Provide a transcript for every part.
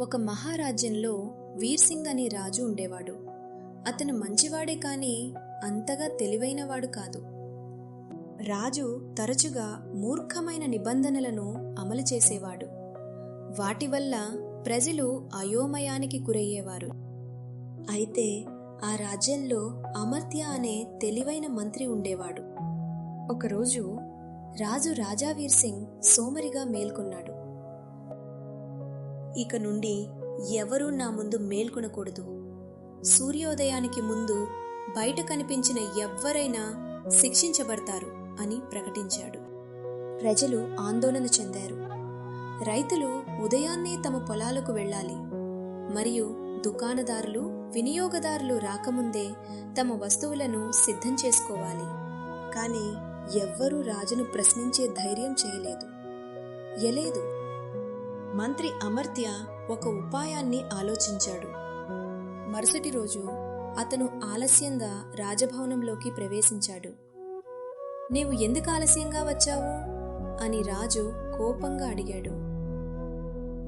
ఒక మహారాజ్యంలో వీర్సింగ్ అనే రాజు ఉండేవాడు. అతను మంచివాడే కాని అంతగా తెలివైనవాడు కాదు. రాజు తరచుగా మూర్ఖమైన నిబంధనలను అమలు చేసేవాడు. వాటి వల్ల ప్రజలు అయోమయానికి గురయ్యేవారు. అయితే ఆ రాజ్యంలో అమర్త్య అనే తెలివైన మంత్రి ఉండేవాడు. ఒకరోజు రాజు రాజావీర్ సింగ్ సోమరిగా మేల్కొన్నాడు. ఇక నుండి ఎవరూ నా ముందు మేల్కొనకూడదు. సూర్యోదయానికి ముందు బయట కనిపించిన ఎవ్వరైనా శిక్షించబడతారు అని ప్రకటించాడు. ప్రజలు ఆందోళన చెందారు. రైతులు ఉదయాన్నే తమ పొలాలకు వెళ్ళాలి. మరియు దుకాణదారులు వినియోగదారులు రాకముందే తమ వస్తువులను సిద్ధం చేసుకోవాలి. కానీ ఎవ్వరూ రాజును ప్రశ్నించే ధైర్యం చేయలేదు. ఎలేదు మంత్రి అమర్త్య ఒక ఉపాయాన్ని ఆలోచించాడు. మరుసటి రోజు అతను ఆలస్యంగా రాజభవనంలోకి ప్రవేశించాడు. నీవు ఎందుకు ఆలస్యంగా వచ్చావు? అని రాజు కోపంగా అడిగాడు.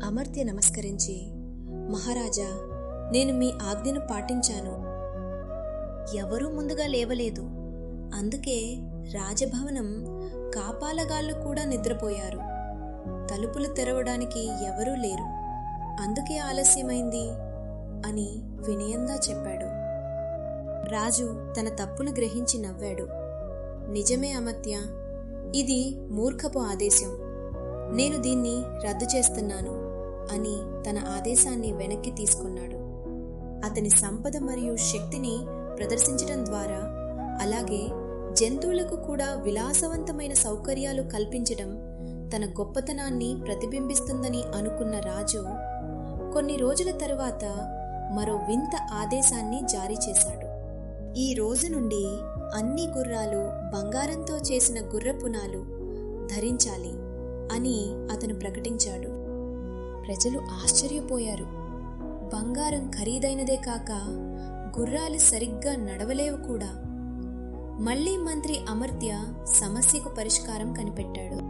అమర్త్య నమస్కరించి మహారాజా నేను మీ ఆజ్ఞను పాటించాను. ఎవరూ ముందుగా లేవలేదు. అందుకే రాజభవనం కాపాలగాళ్ళు కూడా నిద్రపోయారు. తలుపులు తెరవడానికి ఎవరూ లేరు. అందుకే ఆలస్యమైంది అని వినయంగా చెప్పాడు. రాజు తన తప్పును గ్రహించి నవ్వాడు. నిజమే అమత్య ఇది మూర్ఖపు ఆదేశం. నేను దీన్ని రద్దు చేస్తున్నాను అని తన ఆదేశాన్ని వెనక్కి తీసుకున్నాడు. అతని సంపద మరియు శక్తిని ప్రదర్శించడం ద్వారా అలాగే జంతువులకు కూడా విలాసవంతమైన సౌకర్యాలు కల్పించడం తన గొప్పతనాన్ని ప్రతిబింబిస్తుందని అనుకున్న రాజు కొన్ని రోజుల తరువాత మరో వింత ఆదేశాన్ని జారీ చేశాడు. ఈ రోజు నుండి అన్ని గుర్రాలు బంగారంతో చేసిన గుర్రపునాలు ధరించాలి అని అతను ప్రకటించాడు. ప్రజలు ఆశ్చర్యపోయారు. బంగారం ఖరీదైనదే కాక గుర్రాలు సరిగ్గా నడవలేవు కూడా. మళ్ళీ మంత్రి అమర్త్య సమస్యకు పరిష్కారం కనిపెట్టాడు.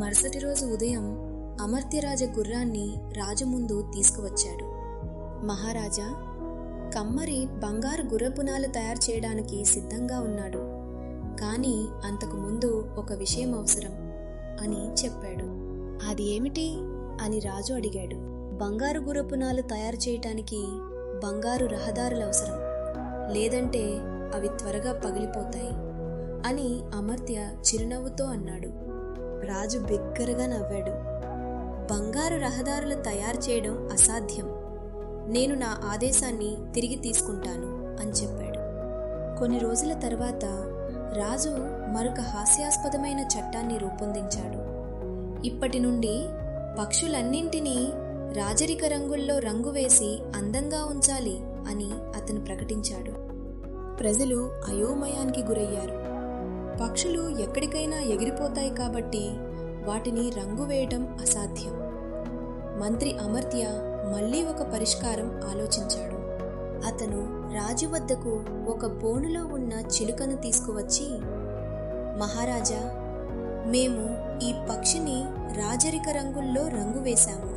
మరుసటి రోజు ఉదయం అమర్త్యరాజ గుర్రాన్ని రాజు ముందు తీసుకువచ్చాడు. మహారాజా కమ్మరి బంగారు గుర్రపునాలు తయారు చేయడానికి సిద్ధంగా ఉన్నాడు. కానీ అంతకు ముందు ఒక విషయం అవసరం అని చెప్పాడు. అది ఏమిటి? అని రాజు అడిగాడు. బంగారు గుర్రపునాలు తయారు చేయటానికి బంగారు రహదారులు అవసరం. లేదంటే అవి త్వరగా పగిలిపోతాయి అని అమర్త్య చిరునవ్వుతో అన్నాడు. రాజు బిగ్గరగా నవ్వాడు. బంగారు రహదారులు తయారు చేయడం అసాధ్యం. నేను నా ఆదేశాన్ని తిరిగి తీసుకుంటాను అని చెప్పాడు. కొన్ని రోజుల తర్వాత రాజు మరొక హాస్యాస్పదమైన చట్టాన్ని రూపొందించాడు. ఇప్పటి నుండి పక్షులన్నింటినీ రాజరిక రంగుల్లో రంగు వేసి అందంగా ఉంచాలి అని అతను ప్రకటించాడు. ప్రజలు అయోమయానికి గురయ్యారు. పక్షులు ఎక్కడికైనా ఎగిరిపోతాయి కాబట్టి వాటిని రంగు వేయటం అసాధ్యం. మంత్రి అమర్త్య మళ్ళీ ఒక పరిష్కారం ఆలోచించాడు. అతను రాజు వద్దకు ఒక బోనులో ఉన్న చిలుకను తీసుకువచ్చి మహారాజా మేము ఈ పక్షిని రాజరిక రంగుల్లో రంగు వేశాము.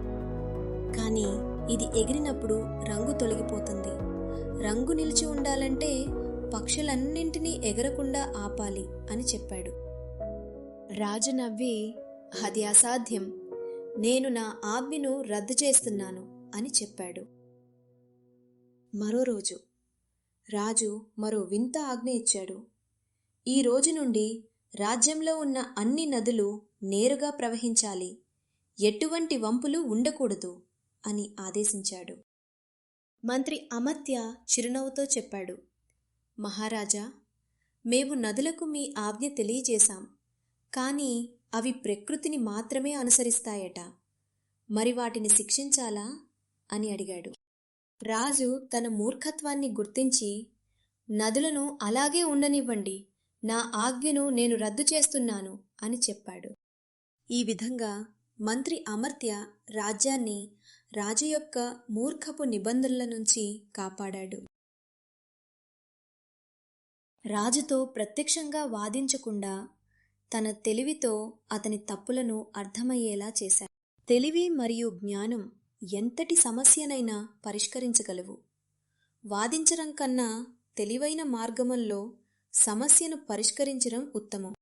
కానీ ఇది ఎగిరినప్పుడు రంగు తొలగిపోతుంది. రంగు నిలిచి ఉండాలంటే పక్షులన్నింటినీ ఎగరకుండా ఆపాలి అని చెప్పాడు. రాజు నవ్వి అది అసాధ్యం. నేను నా ఆజ్ఞను రద్దు చేస్తున్నాను అని చెప్పాడు. మరో రోజు రాజు మరో వింత ఆజ్ఞ ఇచ్చాడు. ఈ రోజు నుండి రాజ్యంలో ఉన్న అన్ని నదులు నేరుగా ప్రవహించాలి. ఎటువంటి వంపులు ఉండకూడదు అని ఆదేశించాడు. మంత్రి అమత్య చిరునవ్వుతో చెప్పాడు. మహారాజా మేము నదులకు మీ ఆజ్ఞ తెలియజేశాం కానీ అవి ప్రకృతిని మాత్రమే అనుసరిస్తాయట. మరి వాటిని శిక్షించాలా? అని అడిగాడు. రాజు తన మూర్ఖత్వాన్ని గుర్తించి నదులను అలాగే ఉండనివ్వండి నా ఆజ్ఞను నేను రద్దు చేస్తున్నాను అని చెప్పాడు. ఈ విధంగా మంత్రి అమర్త్య రాజ్యాన్ని రాజు యొక్క మూర్ఖపు నిబంధనల నుంచి కాపాడాడు. రాజుతో ప్రత్యక్షంగా వాదించకుండా తన తెలివితో అతని తప్పులను అర్థమయ్యేలా చేశాడు. తెలివి మరియు జ్ఞానం ఎంతటి సమస్యనైనా పరిష్కరించగలవు. వాదించడం కన్నా తెలివైన మార్గంలో సమస్యను పరిష్కరించడం ఉత్తమం.